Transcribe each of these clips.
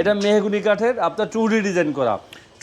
এটা মেহগুনি কাঠের আপনার টুডি ডিজাইন করা।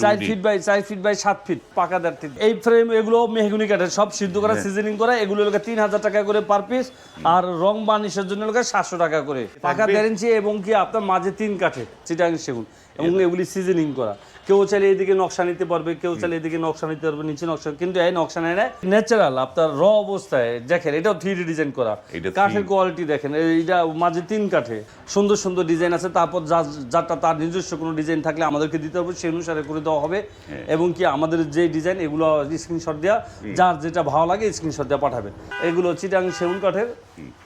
চার ফিট বাই চার ফিট বাই সাত ফিট পাকা দেড় ফিট এই ফ্রেম এগুলো মেহগুনি কাঠের সব সিদ্ধ করা হ্যাঁ। সিজনিং করা এগুলো লোকে তিন হাজার টাকা করে পার পিস আর রং বানিশের জন্য লোকে সাতশো টাকা করে। পাকা দেড় ইঞ্চি এবং কি আপনার মাঝে তিন কাঠে চিটাং সেগুন এবং এগুলি সিজনিং করা। কেউ চাইলে এদিকে নকশা নিতে পারবে কেউ চাইলে এদিকে নকশা নিতে পারবে নিচে নকশা। কিন্তু এই নকশা নেয় না ন্যাচারাল আপনার র অবস্থায়। দেখেন এটাও থ্রি ডিজাইন করা। কাঠের কোয়ালিটি দেখেন এইটা মাঝে তিন কাঠে। সুন্দর সুন্দর ডিজাইন আছে তারপর যা- যারটা তার নিজস্ব কোনো ডিজাইন থাকলে আমাদেরকে দিতে হবে সেই অনুসারে করে দেওয়া হবে। হ্যাঁ। এবং কি আমাদের যে ডিজাইন এগুলো স্ক্রিনশট দেওয়া যার যেটা ভালো লাগে স্ক্রিনশট দেওয়া পাঠাবেন এগুলো চিটাং সেগুন কাঠের।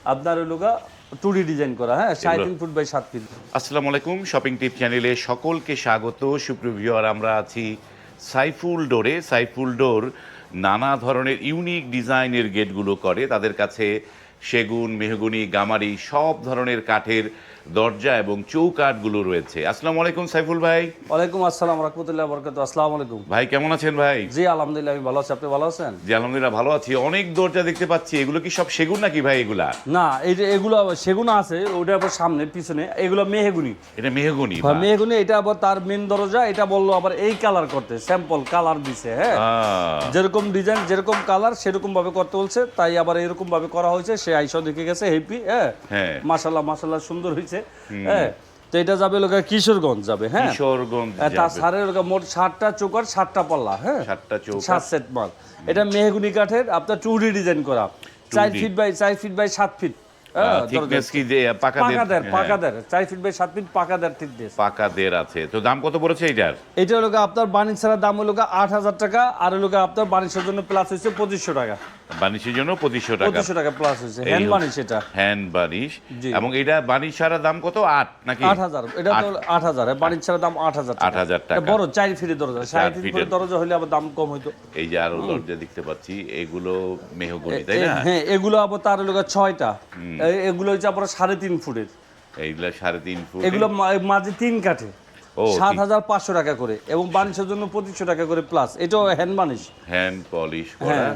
আপনার লোকা টুডি ডিজাইন করা হ্যাঁ? সাড়ে তিন ফুট বাই সাত ফিট আসসালামু আলাইকুম শপিং টিপ চ্যানেলে সকলকে স্বাগত। সুপ্রিভিউয়ার আমরা আছি সাইফুল ডোরে। সাইফুল ডোর নানা ধরনের ইউনিক ডিজাইনের গেটগুলো করে। তাদের কাছে সেগুন মেহগুনি গামারি সব ধরনের কাঠের দরজা এবং চৌকাঠগুলো রয়েছে। আসসালামু আলাইকুম সাইফুল ভাই। ওয়ালাইকুম আসসালাম রহমতুল্লাহ বরকাত আসসালামু আলাইকুম। ভাই কেমন আছেন ভাই? জি আলহামদুলিল্লাহ আমি ভালো আছি। আপনি ভালো আছেন? জি আলহামদুলিল্লাহ ভালো আছি। অনেক দরজা দেখতে পাচ্ছি। এগুলো কি সব সেগুন নাকি ভাই এগুলা? না এই যে এগুলো সেগুন আছে ওটা আবার সামনে পিছনে এগুলো মেহেগুনি। এটা মেহগুনি মেহগুনি এটা আবার তার মেন দরজা এটা বলল আবার এই কালার করতে স্যাম্পল কালার দিছে হ্যাঁ? যেরকম ডিজাইন যেরকম কালার সেরকম ভাবে করতে বলছে তাই আবার এরকম ভাবে করা হয়েছে। সে আইসা দেখে গেছে হ্যাপি হ্যাঁ? হ্যাঁ। মাশাল্লাহ মাশাল্লাহ সুন্দর হয়েছে। হ্যাঁ তো এটা যাবে লোক কিশোরগঞ্জ যাবে হ্যাঁ। কিশোরগঞ্জ হ্যাঁ, তার। সারের লোক মোট ষাটটা চোকার ষাটটা পাল্লা হ্যাঁ। সাতটা চোখ সাত সেট মাল। এটা মেহগুনি কাঠের আপনার টুডি ডিজাইন করা। চার ফিট বাই চার ফিট বাই সাত ফিট থিকনেস কি পাকা পাকা হ্যাঁ, পাকা দেড় চার ফিট বাই সাত ফিট পাকা দেড় থিকনেস পাকা দের আছে। তো দাম কত পড়েছে এইটার এটা হলো আপনার বাণিজ্য ছাড়া দাম হলো গিয়ে আট হাজার টাকা আর হলো আপনার বাণিজ্যের জন্য প্লাস হয়েছে পঁচিশশো টাকা। বানিশের জন্য পঁচিশশো টাকা। পঁচিশশো টাকা প্লাস হয়েছে। হ্যান্ড হচ্ছে- বানিশ এটা। হ্যান্ড বানিশ এবং এটা বানিশ ছাড়া দাম কত? আট নাকি? আট হাজার। এটা তো আট। হাজার। বাণিজ্য ছাড়া দাম আট হাজার টাকা। 8,000 টাকা। বড় ফিটের দরজা। ফিটের। দরজা হলে আবার দাম কম হইতো। এই যে আরও দরজা দেখতে পাচ্ছি এগুলো মেহগুনি তাই না? হ্যাঁ এগুলো আবার তার হলো এগুলো হচ্ছে আপনার সাড়ে তিন ফুটের। এইগুলা সাড়ে তিন ফুট। এগুলো মাঝে তিন কাঠে। সাত হাজার পাঁচশো টাকা করে এবং বানিশের জন্য পঁচিশশো টাকা করে প্লাস এটাও হ্যান্ড বানিশ। হ্যান্ড পলিশ করা। হ্যাঁ।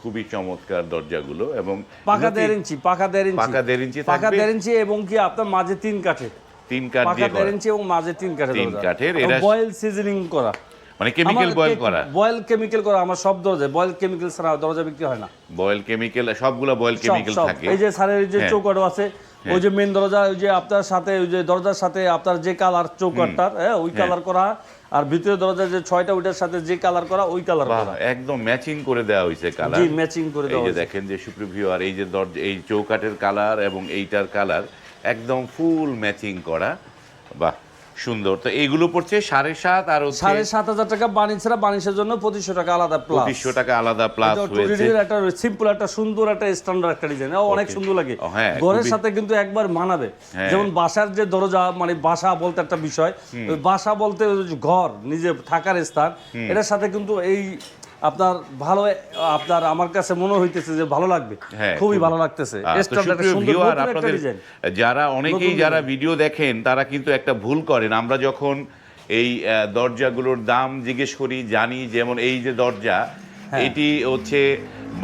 খুবই চমৎকার দরজাগুলো এবং পাকা দেড় ইঞ্চি পাকা দেড় ইঞ্চি। পাকা দেড় ইঞ্চি পাকা দেড় ইঞ্চি এবং কি আপনার মাঝে তিন কাঠে। তিন কাঠ পাকা দিয়ে দেড় ইঞ্চি এবং মাঝে তিন কাঠে তিন কাঠের, বয়েল সিজনিং করা। মানে কেমিক্যাল বয়েল করা। বয়েল কেমিক্যাল করা আমার সব দরজায় বয়েল কেমিক্যাল ছাড়া দরজা বিক্রি হয় না। বয়েল কেমিক্যাল সবগুলো বয়েল কেমিক্যাল থাকে। এই যে স্যারের যে হ্যাঁ। আছে ওই যে মেন দরজা ওই যে আপনার সাথে ওই যে দরজার সাথে আপনার যে কালার চৌকাঠটার হ্যাঁ ওই কালার করা আর ভিতরে দরজা যে ছয়টা ওইটার সাথে যে কালার করা ওই কালার করা। একদম ম্যাচিং করে দেওয়া হয়েছে কালার জি ম্যাচিং করে এই দেওয়া যে। দেখেন যে সুপ্রিভিউ আর এই যে দরজা এই চৌকাঠের কালার এবং এইটার কালার একদম ফুল ম্যাচিং করা। বাহ। সুন্দর। তো এইগুলো পড়ছে সাড়ে সাত আর সাড়ে সাত হাজার টাকা বাণিজ্য ছাড়া বাণিজ্যের জন্য পঁচিশশো টাকা আলাদা প্লাস পঁচিশশো টাকা আলাদা প্লাস হয়েছে। একটা সিম্পল একটা সুন্দর একটা স্ট্যান্ডার্ড একটা ডিজাইন অনেক সুন্দর লাগে। হ্যাঁ, ঘরের সাথে কিন্তু একবার মানাবে। হ্যাঁ। যেমন বাসার যে দরজা মানে বাসা বলতে একটা বিষয়। বাসা বলতে ঘর নিজে থাকার স্থান। এটার সাথে কিন্তু এই আপনার ভালো আপনার আমার কাছে মনে হইতেছে যে ভালো লাগবে। হ্যাঁ, খুবই। ভালো লাগতেছে। যারা অনেকেই যারা ভিডিও দেখেন তারা কিন্তু একটা ভুল করেন। আমরা যখন এই দরজাগুলোর দাম জিজ্ঞেস করি জানি যেমন এই যে দরজা হ্যাঁ। এটি হচ্ছে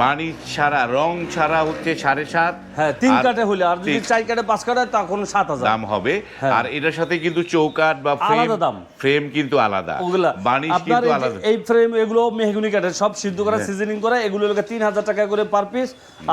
বাণী ছাড়া রং ছাড়া হচ্ছে সাড়ে সাত হ্যাঁ তিন কাঠে হলে আর যদি চার কাঠে পাঁচ কাঠে তখন সাত হাজার। দাম হবে। হ্যাঁ। আর এটার সাথে কিন্তু চৌকাট বা আলাদা দাম। ফ্রেম কিন্তু আলাদা। ওগুলা আপনার কিন্তু আলাদা। এই ফ্রেম এগুলো মেহগুনি কাঠের সব সিদ্ধ করা হ্যাঁ। সিজনিং করা এগুলো লোকে তিন হাজার টাকা করে পার পিস।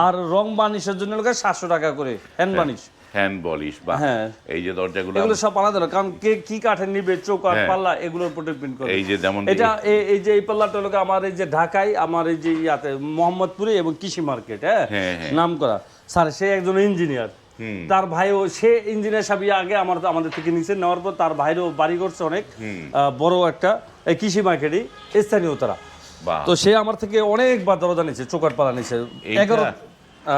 আর রং বানিশের জন্য লোকে সাতশো টাকা করে হ্যান্ড বানিশ হ্যান্ড বলিশ বা হ্যাঁ। এই যে দরজাগুলো এগুলো সব আলাদা না, কারণ কে কি কাঠের নিবে চৌকাঠ হ্যাঁ। পাল্লা এগুলোর উপর করে। এই যে যেমন এটা এই যে এই পাল্লাটা লোকে আমার এই যে ঢাকায় আমার এই যে ইয়াতে মোহাম্মদপুরে এবং কৃষি মার্কেট হ্যাঁ? হ্যাঁ। নাম করা স্যার সে একজন ইঞ্জিনিয়ার তার ভাইও সে ইঞ্জিনিয়ার সাহেব আগে আমার আমাদের থেকে নিচে নেওয়ার পর তার ভাইরও বাড়ি করছে অনেক। বড় একটা এই কৃষি মার্কেটই স্থানীয় তারা। তো সে আমার থেকে অনেকবার দরজা নিচ্ছে চোকাট পালা নিচ্ছে এইটা- এগারো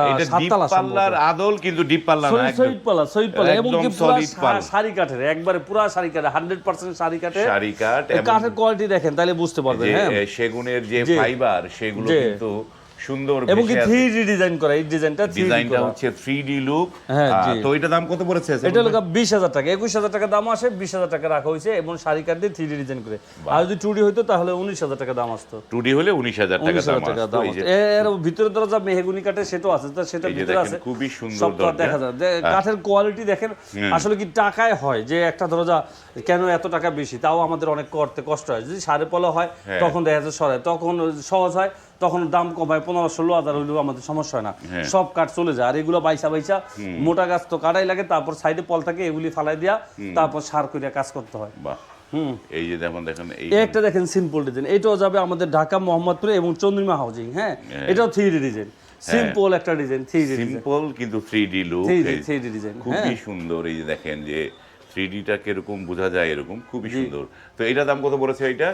এটা ডিপ পাল্লার আদল কিন্তু ডিপ পাল্লা না এবং কি পুরা শাড়ি কাঠের একবারে পুরা সারি কাঠের সারি কাঠের। সারি কাঠ কাঠের কোয়ালিটি দেখেন তাহলে বুঝতে পারবেন হ্যাঁ। সেগুনের যে ফাইবার সেগুলো কিন্তু সুন্দর এবং কি ডিজাইন করা এই ডিজাইনটা ডিজাইনটা হচ্ছে লুক হ্যাঁ, তো এটা দাম কত পড়েছে? এটা বিশ হাজার টাকা একুশ হাজার টাকা দাম আসে বিশ হাজার টাকা রাখা হয়েছে এবং শাড়ি কাট দিয়ে ডিজাইন করে। আর যদি হইতো তাহলে উনিশ হাজার টাকা দাম আসতো। হলে উনিশ হাজার টাকা দাম আসতো। এর ভিতরে দরজা মেহগুনি কাঠের সেটাও আছে তো সেটা ভিতরে আছে খুবই সুন্দর দরজা। দেখা যায়। কাঠের কোয়ালিটি দেখেন আসলে কি টাকায় হয়? যে একটা দরজা কেন এত টাকা বেশি? তাও আমাদের অনেক করতে কষ্ট হয়। যদি সাড়ে পলা হয় হ্যাঁ। তখন দেখা যাচ্ছে সরায় তখন সহজ হয় তখন দাম কমায় পনেরো ষোলো হাজার হইলেও আমাদের সমস্যা হয় না। হ্যাঁ। সব কাঠ চলে যায়। আর এগুলো বাইসা বাইসা মোটা গাছ তো কাটাই লাগে তারপর সাইডে পল থাকে এগুলি ফালাই দিয়া তারপর সার করে কাজ করতে হয়। এই যে দেখুন দেখেন একটা দেখেন সিম্পল ডিজাইন এটাও যাবে আমাদের ঢাকা মোহাম্মদপুরে এবং চন্দ্রিমা হাউজিং হ্যাঁ? এটাও থ্রি ডিজাইন সিম্পল একটা ডিজাইন থ্রি সিম্পল কিন্তু three D look three D design হ্যাঁ খুবই সুন্দর এই যে দেখেন যে থ্রি ডিটা কীরকম বোঝা যায় এরকম? খুবই সুন্দর। তো এটা দাম কত পড়েছে এটা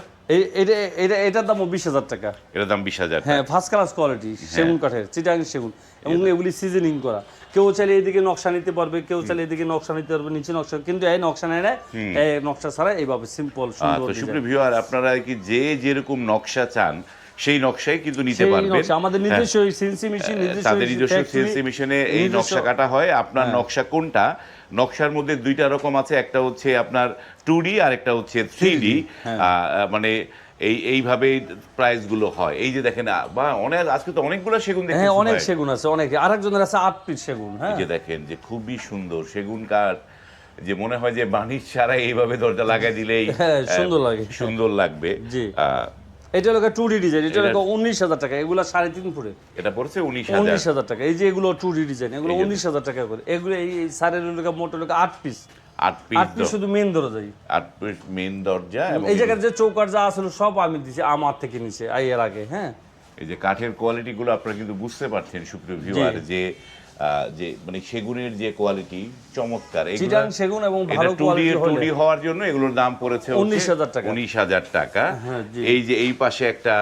এটা এটা এটার দামও বিশ হাজার টাকা। এটা দাম বিশ হাজার হ্যাঁ ফার্স্ট ক্লাস কোয়ালিটি সেগুন কাঠের চিটাং সেগুন। এবং এগুলি সিজনিং করা। কেউ চাইলে এদিকে নকশা নিতে পারবে কেউ চাইলে এদিকে নকশা নিতে পারবে নিচে নকশা কিন্তু এই নকশা নেয় না। এই নকশা ছাড়া এইভাবে সিম্পল সুন্দর design। সুপ্রিয় ভিউয়ার আপনারা কি যে যেরকম নকশা চান সেই নকশাই কিন্তু নিতে পারবেন। আমাদের হ্যাঁ। নিজস্ব সিএনসি মেশিন নিজস্ব তাদের নিজস্ব সিএনসি মেশিনে এই নকশা কাটা হয়। আপনার হ্যাঁ। নকশা কোনটা? নকশার মধ্যে দুইটা রকম আছে একটা হচ্ছে আপনার টু ডি আর একটা হচ্ছে থ্রি ডি হ্যাঁ। মানে এই এইভাবে প্রাইসগুলো হয় এই যে দেখেন বা অনেক আজকে তো অনেকগুলো সেগুন দেখতেছি হ্যাঁ অনেক সেগুন আছে অনেক আরেকজনের আছে আট পিস সেগুন হ্যাঁ এই যে দেখেন যে খুবই সুন্দর সেগুন কাঠ যে মনে হয় যে বাণিজ্য ছাড়া এইভাবে দরজা লাগাই দিলেই হ্যাঁ, সুন্দর লাগে। সুন্দর লাগবে জি। এটা হলো টু ডি ডিজাইন এটা হলো উনিশ হাজার টাকা এগুলো সাড়ে তিন ফুটে। এটা পড়ছে উনিশ হাজার। উনিশ হাজার টাকা এই যে এগুলো টু ডি ডিজাইন এগুলো উনিশ হাজার টাকা করে। এগুলো এই সারের লোকা মোট লোকা আট পিস আট পিস শুধু মেন দরজাই। আট পিস মেন দরজা এবং এই জায়গার যে চৌকাট যা আসলে সব আমি দিছি আমার থেকে নিচে আই এর আগে হ্যাঁ। এই যে কাঠের কোয়ালিটি গুলো আপনারা কিন্তু বুঝতে পারছেন সুপ্রিয় ভিউয়ার যে যে মানে সেগুনের যে কোয়ালিটি চমৎকার চিটাং সেগুন এবং ভালো কোয়ালিটি হওয়ার জন্য এগুলোর দাম পড়েছে 19,000 টাকা। উনিশ হাজার টাকা। হ্যাঁ, এই যে এই পাশে একটা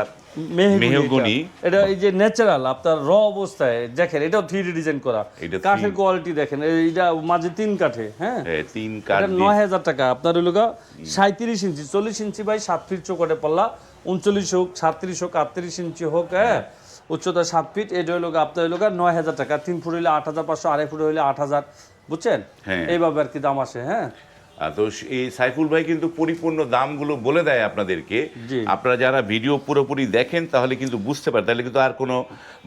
মেহগুনি। এটা। এই যে ন্যাচারাল আপনার র অবস্থায় দেখেন এটাও থ্রি ডিজাইন করা। কাঠের কোয়ালিটি দেখেন এইটা মাঝে তিন কাঠে হ্যাঁ? তিন কাঠ নয় হাজার টাকা। আপনার হলো সাঁত্রিশ ইঞ্চি চল্লিশ ইঞ্চি বাই সাত ফিট চৌকাটে পাল্লা উনচল্লিশ হোক সাতত্রিশ হোক আটত্রিশ ইঞ্চি হোক হ্যাঁ? উচ্চতা সাত ফিট এটা হলো আপনার হলো নয় হাজার টাকা। তিন ফুট হইলে আট হাজার পাঁচশো আড়াই ফুট হইলে আট হাজার। বুঝছেন? হ্যাঁ। এইভাবে আর কি দাম আসে হ্যাঁ? তো এই সাইফুল ভাই কিন্তু পরিপূর্ণ দামগুলো বলে দেয় আপনাদেরকে। আপনারা যারা ভিডিও পুরোপুরি দেখেন তাহলে কিন্তু বুঝতে পারেন তাহলে কিন্তু আর কোনো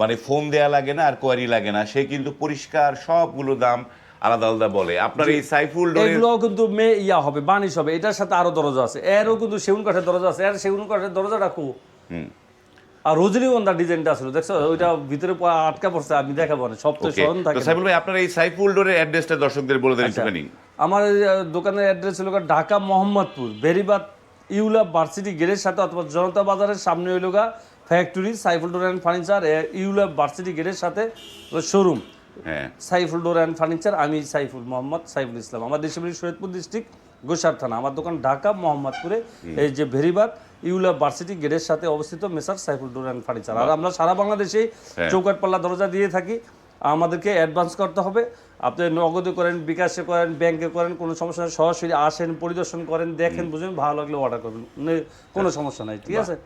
মানে ফোন দেয়া লাগে না আর কোয়ারি লাগে না। সে কিন্তু পরিষ্কার সবগুলো দাম আলাদা আলাদা বলে। আপনার এই সাইফুল এগুলোও কিন্তু মে ইয়া হবে বানিশ হবে। এটার সাথে আরও দরজা আছে। এরও কিন্তু সেগুন কাঠের দরজা আছে। এর সেগুন কাঠের দরজা রাখো হুম। আর রজনীগন্ধা ডিজাইনটা আসলে দেখছ? ওইটা ভিতরে আটকা পড়ছে আমি দেখাবো না সব তো স্মরণ থাকে সাইফুল ভাই আপনার এই সাইফুল ডোরের অ্যাড্রেসটা দর্শকদের বলে দেন আচ্ছা। একটুখানি। আমার দোকানের অ্যাড্রেস হলো ঢাকা মোহাম্মদপুর বেরিবাদ ইউলা ভার্সিটি গেটের সাথে অথবা জনতা বাজারের সামনে হইল গা factory Saiful door and furniture ইউলা varsity গেটের সাথে শোরুম হ্যাঁ। সাইফুল ডোর অ্যান্ড ফার্নিচার আমি সাইফুল মোহাম্মদ সাইফুল ইসলাম। আমার দেশের সৈয়দপুর ডিস্ট্রিক্ট গোসার থানা। আমার দোকান ঢাকা মোহাম্মদপুরে। এই যে ভেরিবাগ ইউলা ভার্সিটি গেটের সাথে অবস্থিত messrs Saiful door and furniture. আর আমরা সারা বাংলাদেশে হ্যাঁ। চৌকাট পাল্লা দরজা দিয়ে থাকি। আমাদেরকে অ্যাডভান্স করতে হবে। আপনি নগদে করেন বিকাশে করেন ব্যাংকে করেন কোনো সমস্যা নেই। সরাসরি আসেন পরিদর্শন করেন দেখেন বুঝেন ভালো লাগলে অর্ডার করবেন। কোনো সমস্যা নাই ঠিক আছে?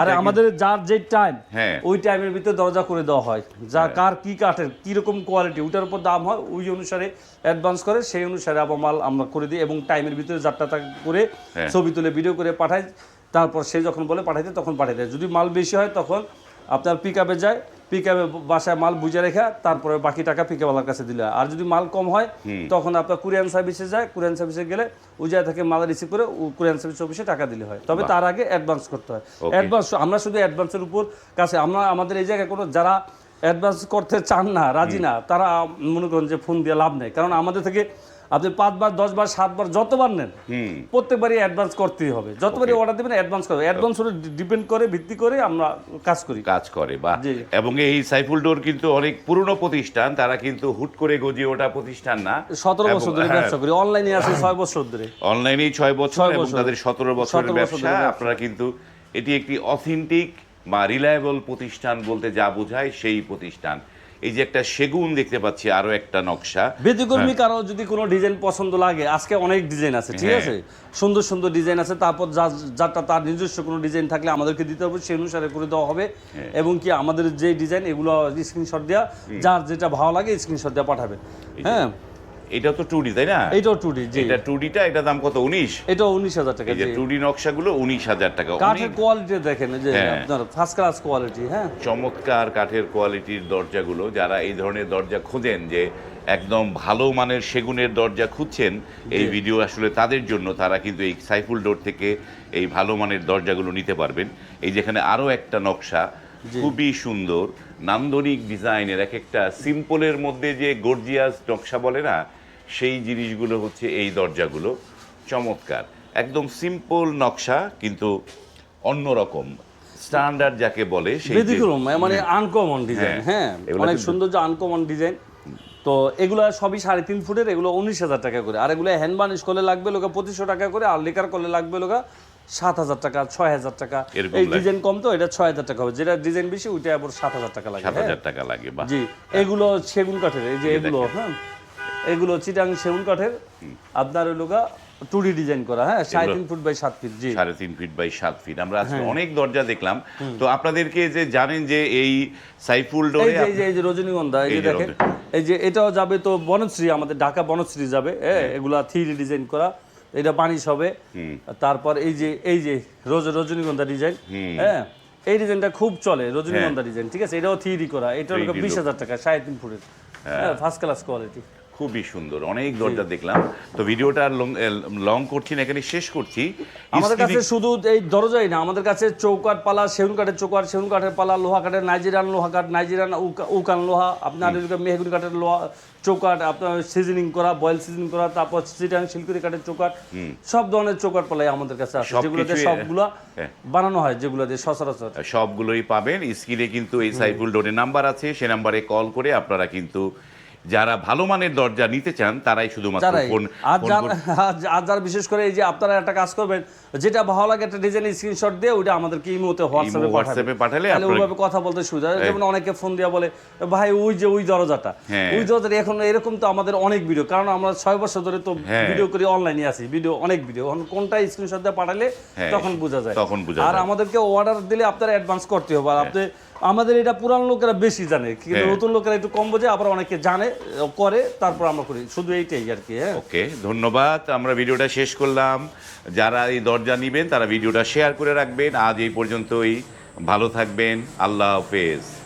আর আমাদের যার যে টাইম হ্যাঁ। ওই টাইমের ভিতরে দরজা করে দেওয়া হয়। যা কার কি কাঠের কি রকম কোয়ালিটি ওইটার উপর দাম হয় ওই অনুসারে অ্যাডভান্স করে সেই অনুসারে আবার মাল আমরা করে দিই এবং টাইমের ভিতরে যাত্রাটা করে হ্যাঁ। ছবি তুলে ভিডিও করে পাঠাই। তারপর সে যখন বলে পাঠাইতে তখন দেয়। যদি মাল বেশি হয় তখন আপনার পিক আপে যায় পিক আপে বাসায় মাল বুঝে রেখে তারপরে বাকি টাকা পিক আপওয়ালার কাছে দিলে। আর যদি মাল কম হয় তখন আপনার কুরিয়ান সার্ভিসে যায় কুরিয়ান সার্ভিসে গেলে ওই জায়গা থেকে মাল রিসিভ করে কুরিয়ান সার্ভিস অফিসে টাকা দিলে হয়। তবে তার আগে অ্যাডভান্স করতে হয়। অ্যাডভান্স আমরা শুধু অ্যাডভান্সের উপর কাছে আমরা আমাদের এই জায়গায় কোনো যারা অ্যাডভান্স করতে চান না রাজি না তারা মনে করেন যে ফোন দিয়ে লাভ নেই। কারণ আমাদের থেকে আপনি পাঁচবার দশবার সাতবার যতবার নেন প্রত্যেকবারই অ্যাডভান্স করতেই হবে। যতবারই অর্ডার দেবেন অ্যাডভান্স করবে। অ্যাডভান্স হলে ডিপেন্ড করে ভিত্তি করে আমরা কাজ করি। কাজ করে বা এবং এই সাইফুল ডোর কিন্তু অনেক পুরনো প্রতিষ্ঠান তারা কিন্তু হুট করে গজিয়ে ওঠা প্রতিষ্ঠান না। সতেরো বছর ধরে হ্যাঁ, ব্যবসা করি। অনলাইনে আছে ছয় বছর ধরে। অনলাইনে ছয় বছর এবং তাদের সতেরো বছরের 17 বছর ব্যবসা। আপনারা কিন্তু এটি একটি অথেন্টিক বা রিলায়েবল প্রতিষ্ঠান বলতে যা বোঝায় সেই প্রতিষ্ঠান। এই যে একটা সেগুন দেখতে পাচ্ছি আরও একটা নকশা। ব্যতিকর্মী কারও যদি কোনো ডিজাইন পছন্দ লাগে আজকে অনেক ডিজাইন আছে ঠিক হ্যাঁ। আছে? সুন্দর সুন্দর ডিজাইন আছে তারপর যার যারটা তার নিজস্ব কোনো ডিজাইন থাকলে আমাদেরকে দিতে হবে সেই অনুসারে করে দেওয়া হবে। হ্যাঁ। এবং কি আমাদের যে ডিজাইন এগুলো স্ক্রিনশট দেওয়া যার যেটা ভালো লাগে স্ক্রিনশট দেওয়া পাঠাবে। হ্যাঁ? এটা তো টু ডি তাই না? এইটাও টু ডি জি। এটা টু ডিটা এটা দাম কত? উনিশ? এটা উনিশ হাজার টাকা এই যে জি। টু ডি নকশাগুলো উনিশ হাজার টাকা। কাঠের কোয়ালিটি দেখেন যে হ্যাঁ। আপনার ফার্স্ট ক্লাস কোয়ালিটি হ্যাঁ? চমৎকার কাঠের কোয়ালিটির দরজাগুলো যারা এই ধরনের দরজা খোঁজেন যে একদম ভালো মানের সেগুনের দরজা খুঁজছেন এই ভিডিও আসলে তাদের জন্য তারা কিন্তু এই সাইফুল ডোর থেকে এই ভালো মানের দরজাগুলো নিতে পারবেন। এই যেখানে আরও একটা নকশা খুবই সুন্দর নান্দনিক ডিজাইনের এক একটা সিম্পলের মধ্যে যে গর্জিয়াস নকশা বলে না সেই জিনিসগুলো হচ্ছে এই দরজাগুলো। চমৎকার। একদম সিম্পল নকশা কিন্তু অন্যরকম। স্ট্যান্ডার্ড যাকে বলে সেই ব্যতিক্রম মানে আনকমন ডিজাইন হ্যাঁ, হ্যাঁ। অনেক কিন্তু- সুন্দর যে আনকমন ডিজাইন তো এগুলো সবই সাড়ে তিন ফুটের এগুলো উনিশ হাজার টাকা করে। আর এগুলো হ্যান্ড বানিশ করলে লাগবে লোকা পঁচিশশো টাকা করে আর লেকার করলে লাগবে লোকা সাত হাজার টাকা ছয় হাজার টাকা। এই ডিজাইন কম তো এটা ছয় হাজার টাকা হবে। যেটা ডিজাইন বেশি ওইটা আবার সাত হাজার টাকা লাগে সাত হ্যাঁ। হাজার টাকা লাগে জি এগুলো সেগুন কাঠের এই যে এগুলো হ্যাঁ। এগুলো চিটাং সেগুন কাঠের। আপনার ওই লোকা টুডি ডিজাইন করা হ্যাঁ সাড়ে তিন ফুট বাই সাত ফিট জি। সাড়ে তিন ফিট বাই সাত ফিট আমরা আজকে হ্যাঁ। অনেক দরজা দেখলাম। তো আপনাদেরকে যে জানেন যে এই সাইফুল ডোরে এই যে এই যে রজনীগন্ধা এই যে দেখেন এই যে এটাও যাবে তো বনশ্রী আমাদের ঢাকা বনশ্রী যাবে হ্যাঁ এগুলা থ্রি ডিজাইন করা এটা বানিশ হবে। তারপর এই যে এই যে রোজ রজনীগন্ধা ডিজাইন হ্যাঁ এই ডিজাইনটা খুব চলে রজনীগন্ধা ডিজাইন ঠিক আছে? এটাও থ্রি করা এটা হলো বিশ হাজার টাকা সাড়ে তিন ফুটের হ্যাঁ। ফার্স্ট ক্লাস কোয়ালিটি খুবই সুন্দর। অনেক দরজা দেখলাম। তো ভিডিওটা লং করছি না এখানে শেষ করছি। আমাদের কাছে শুধু এই দরজাই না আমাদের কাছে চৌকাঠ পালা সেগুন কাঠের চৌকাঠ সেগুন কাঠের পালা লোহা কাঠের নাইজেরিয়ান লোহা কাঠ নাইজেরিয়ান উকা- উকান লোহা আপনার মেহগুনি কাঠের লোহা চৌকাঠ আপনার সিজনিং করা বয়েল সিজনিং করা তারপর সিটাং শিলকুড়ি কাঠের চৌকাঠ সব ধরনের চৌকাঠ পালাই আমাদের কাছে আছে যেগুলোতে কিছুই- হ্যাঁ। বানানো হয় যেগুলো দিয়ে সচরাচর। সবগুলোই পাবেন। স্ক্রিনে কিন্তু এই সাইফুল ডোরের নাম্বার আছে সে নাম্বারে কল করে আপনারা কিন্তু যারা ভালো মানের দরজা নিতে চান তারাই শুধুমাত্র ফোন আর যার বিশেষ করে এই যে আপনারা একটা কাজ করবেন যেটা ভালো লাগে একটা ডিজাইন স্ক্রিনশট দিয়ে ওইটা আমাদেরকে ইমোতে হোয়াটসঅ্যাপে হোয়াটসঅ্যাপে পাঠালে আপনারা- ওইভাবে কথা বলতে সুবিধা হয়। যেমন অনেকে ফোন দিয়ে বলে ভাই ওই যে ওই দরজাটা। হ্যাঁ। ওই দরজাটা এখন এরকম তো আমাদের অনেক ভিডিও কারণ আমরা ছয় বছর ধরে তো হ্যাঁ। ভিডিও করি অনলাইনে আছি। ভিডিও অনেক ভিডিও এখন কোনটা স্ক্রিনশট দিয়ে পাঠালে হ্যাঁ, তখন বোঝা যায়। তখন বোঝা আর। আমাদেরকে অর্ডার দিলে আপনারা অ্যাডভান্স করতে হবে। আর আপনি আমাদের এটা পুরান লোকেরা বেশি জানে কিন্তু হ্যাঁ। নতুন লোকেরা একটু কম বোঝে আবার অনেকে জানে করে তারপর আমরা করি। শুধু এইটাই আর কি হ্যাঁ। ওকে ধন্যবাদ। আমরা ভিডিওটা শেষ করলাম। যারা এই দরজা নিবেন তারা ভিডিওটা শেয়ার করে রাখবেন। আজ এই পর্যন্তই। ভালো থাকবেন। আল্লাহ হাফেজ।